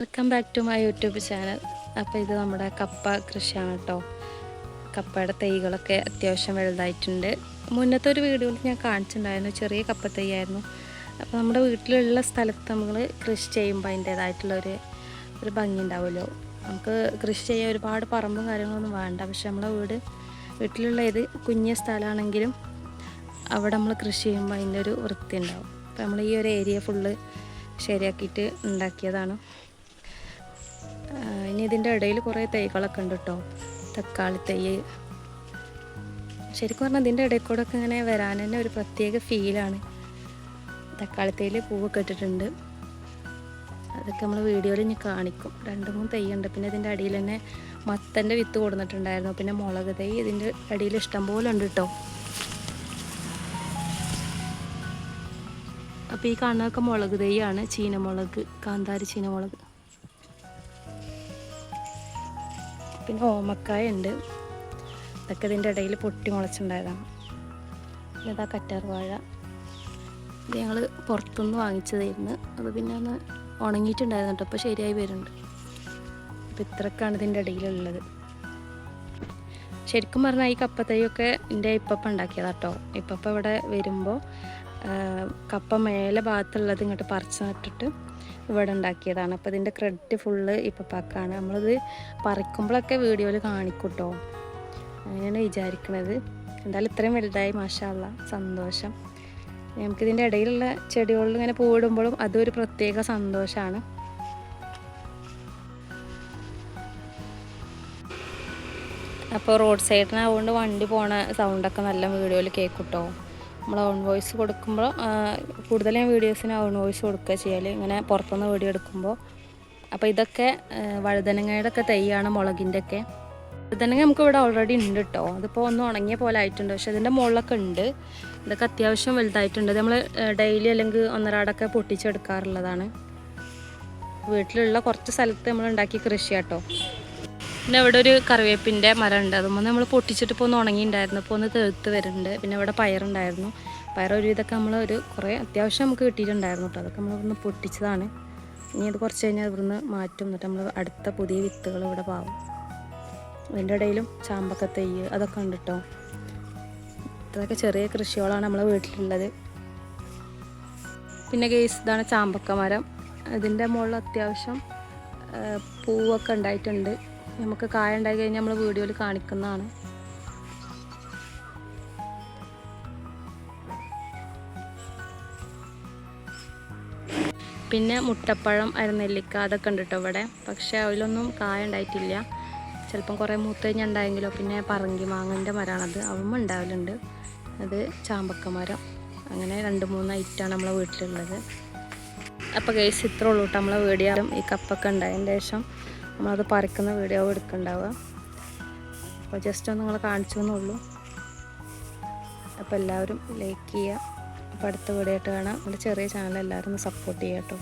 Welcome back to my YouTube channel അപ്പോൾ ഇത് നമ്മുടെ കപ്പ കൃഷിയാണ് കേട്ടോ കപ്പയുടെ തൈകളൊക്കെ അത്യാവശ്യം വലുതായിട്ടുണ്ട്. മുന്നത്തെ ഒരു വീഡിയോയിൽ ഞാൻ കാണിച്ചിട്ടുണ്ടായിരുന്നു ചെറിയ കപ്പ തൈയായിരുന്നു. അപ്പോൾ നമ്മുടെ വീട്ടിലുള്ള സ്ഥലത്ത് നമ്മൾ കൃഷി ചെയ്യുമ്പോൾ അതിന്റേതായിട്ടുള്ളൊരു ഒരു ഭംഗി ഉണ്ടാവുമല്ലോ. നമുക്ക് കൃഷി ചെയ്യാൻ ഒരുപാട് പറമ്പും കാര്യങ്ങളൊന്നും വേണ്ട. പക്ഷെ നമ്മുടെ വീട് വീട്ടിലുള്ള ഏത് കുഞ്ഞ സ്ഥലമാണെങ്കിലും അവിടെ നമ്മൾ കൃഷി ചെയ്യുമ്പോൾ അതിന്റെ ഒരു വൃത്തി ഉണ്ടാവും. അപ്പോൾ നമ്മൾ ഈ ഒരു ഏരിയ ഫുള്ള് ശരിയാക്കിയിട്ട് ഉണ്ടാക്കിയതാണ്. ഇനി ഇതിന്റെ ഇടയിൽ കുറേ തൈകളൊക്കെ ഉണ്ട് കേട്ടോ തക്കാളി തൈ. ശരിക്കും പറഞ്ഞാൽ ഇതിന്റെ ഇടയിൽ കൂടെ ഒക്കെ ഇങ്ങനെ വരാൻ തന്നെ ഒരു പ്രത്യേക ഫീലാണ് തക്കാളി തൈയിൽ പൂവൊക്കെ ഇട്ടിട്ടുണ്ട്. അതൊക്കെ നമ്മൾ വീഡിയോയിൽ ഇനി കാണിക്കും. രണ്ട് മൂന്ന് തൈ ഉണ്ട്. പിന്നെ ഇതിന്റെ അടിയിൽ തന്നെ മത്തന്റെ വിത്ത് കൊടുത്തിട്ടുണ്ടായിരുന്നു പിന്നെ മുളക് തൈ ഇതിന്റെ അടിയിൽ ഇഷ്ടം പോലെ ഉണ്ട് കേട്ടോ അപ്പോൾ ഈ കാണുന്നതൊക്കെ മുളക് തൈയാണ്. ചീനമുളക് കാന്താരി ചീനമുളക്. പിന്നെ ഓമക്കായ ഉണ്ട്. ഇതൊക്കെ ഇതിന്റെ ഇടയിൽ പൊട്ടി മുളച്ചുണ്ടായതാണ്. പിന്നെ ഇതാ കറ്റാർ വാഴ. ഇത് ഞങ്ങൾ പുറത്തുനിന്ന് വാങ്ങിച്ചതായിരുന്നു. അത് പിന്നെ ഒന്ന് ഉണങ്ങിയിട്ടുണ്ടായിരുന്നു കേട്ടോ. അപ്പോൾ ശരിയായി വരുന്നുണ്ട്. അപ്പോൾ ഇത്രക്കാണ് ഇതിന്റെ ഇടയിലുള്ളത്. ശരിക്കും പറഞ്ഞാൽ ഈ കപ്പത്തൈയൊക്കെ എന്റെ ഇപ്പപ്പ ഉണ്ടാക്കിയതാണ് കേട്ടോ. ഇപ്പപ്പ ഇവിടെ വരുമ്പോൾ കപ്പ മേലെ ഭാഗത്തുള്ളത് ഇങ്ങോട്ട് പറിച്ച് നട്ടിട്ട് ഇവിടെ ഉണ്ടാക്കിയതാണ്. അപ്പോൾ ഇതിന്റെ ക്രെഡിറ്റ് ഫുള്ള് ഇപ്പപ്പാക്കാണ് നമ്മളിത് പറിക്കുമ്പോഴൊക്കെ വീഡിയോയിൽ കാണിക്കൂട്ടോ. കേട്ടോ അങ്ങനെയാണ് വിചാരിക്കുന്നത് എന്തായാലും ഇത്രയും വലുതായി മാഷാല്ല സന്തോഷം. നമുക്കിതിന്റെ ഇടയിലുള്ള ചെടികളിൽ ഇങ്ങനെ പൂവിടുമ്പോഴും അതൊരു പ്രത്യേക സന്തോഷമാണ് അപ്പോൾ റോഡ് സൈഡിനാവുകൊണ്ട് വണ്ടി പോണ സൗണ്ടൊക്കെ നല്ല വീഡിയോയിൽ കേൾക്കൂട്ടോ. നമ്മൾ ഓൺ വോയിസ് കൊടുക്കുമ്പോൾ കൂടുതൽ ഞാൻ വീഡിയോസിന് ഓൺ വോയിസ് കൊടുക്കുക ചെയ്യൽ ഇങ്ങനെ പുറത്തുനിന്ന് വീഡിയോ എടുക്കുമ്പോൾ അപ്പോൾ ഇതൊക്കെ വഴുതനങ്ങയുടെ ഒക്കെ തൈയാണ് മുളകിന്റെ ഒക്കെ വഴുതനങ്ങ നമുക്ക് ഇവിടെ ഓൾറെഡി ഉണ്ട് കേട്ടോ അതിപ്പോൾ ഒന്ന് ഉണങ്ങിയ പോലെ ആയിട്ടുണ്ട്. പക്ഷേ അതിന്റെ മുകളിലൊക്കെ ഉണ്ട്. ഇതൊക്കെ അത്യാവശ്യം വലുതായിട്ടുണ്ട്. നമ്മൾ ഡെയിലി അല്ലെങ്കിൽ ഒന്നരാടൊക്കെ പൊട്ടിച്ചെടുക്കാറുള്ളതാണ്. വീട്ടിലുള്ള കുറച്ച് സ്ഥലത്ത് നമ്മൾ ഉണ്ടാക്കിയ കൃഷി കേട്ടോ പിന്നെ ഇവിടെ ഒരു കറിവേപ്പിന്റെ മരം ഉണ്ട് അതുമ്പോൾ നമ്മൾ പൊട്ടിച്ചിട്ട് ഇപ്പോൾ ഒന്ന് ഉണങ്ങിയിട്ടുണ്ടായിരുന്നു ഇപ്പോൾ ഒന്ന് തെഴുത്ത് വരുന്നുണ്ട് പിന്നെ ഇവിടെ പയറുണ്ടായിരുന്നു. പയർ ഒരു ഇതൊക്കെ നമ്മൾ ഒരു കുറേ അത്യാവശ്യം നമുക്ക് കിട്ടിയിട്ടുണ്ടായിരുന്നു കേട്ടോ അതൊക്കെ നമ്മൾ പൊട്ടിച്ചതാണ്. ഇനി അത് കുറച്ച് കഴിഞ്ഞാൽ ഇവിടുന്ന് മാറ്റും. എന്നിട്ട് നമ്മൾ അടുത്ത പുതിയ വിത്തുകൾ ഇവിടെ പാവും. അതിന്റെ ഇടയിലും ചാമ്പക്ക തൈ അതൊക്കെ ഉണ്ട് കേട്ടോ ഇതൊക്കെ ചെറിയ കൃഷികളാണ് നമ്മളെ വീട്ടിലുള്ളത്. പിന്നെ കേസ് ഇതാണ് ചാമ്പക്ക മരം. ഇതിന്റെ മുകളിൽ അത്യാവശ്യം പൂവൊക്കെ ഉണ്ടായിട്ടുണ്ട്. നമുക്ക് കായ ഉണ്ടായി കഴിഞ്ഞാൽ നമ്മൾ വീഡിയോയിൽ കാണിക്കുന്നതാണ്. പിന്നെ മുട്ടപ്പഴം അരനെല്ലിക്ക അതൊക്കെ ഉണ്ട് കേട്ടോ ഇവിടെ. പക്ഷേ അതിലൊന്നും കായ ഉണ്ടായിട്ടില്ല. ചിലപ്പം കുറേ മൂത്ത് കഴിഞ്ഞാൽ ഉണ്ടായെങ്കിലോ പിന്നെ പറങ്കി മാങ്ങന്റെ മരമാണത് അവമ്മ ഉണ്ടാവലുണ്ട്. അത് ചാമ്പക്ക മരം. അങ്ങനെ രണ്ട് മൂന്ന് ഐറ്റാണ് നമ്മളെ വീട്ടിലുള്ളത്. അപ്പോൾ കേസ് ഇത്രേ ഉള്ളൂ കേട്ടോ നമ്മളെ വീടിയാലും ഈ കപ്പൊക്കെ ഉണ്ടായതിന്റെ ശേഷം നമ്മളത് പറിക്കുന്ന വീഡിയോ എടുക്കുന്നുണ്ടാവുക അപ്പോൾ ജസ്റ്റ് ഒന്ന് നിങ്ങൾ കാണിച്ചു എന്നുള്ളൂ അപ്പോൾ എല്ലാവരും ലൈക്ക് ചെയ്യുക. അപ്പോൾ അടുത്ത വീഡിയോ ആയിട്ട് കാണാം. നമ്മുടെ ചെറിയ ചാനൽ എല്ലാവരും ഒന്ന് സപ്പോർട്ട് ചെയ്യാം കേട്ടോ.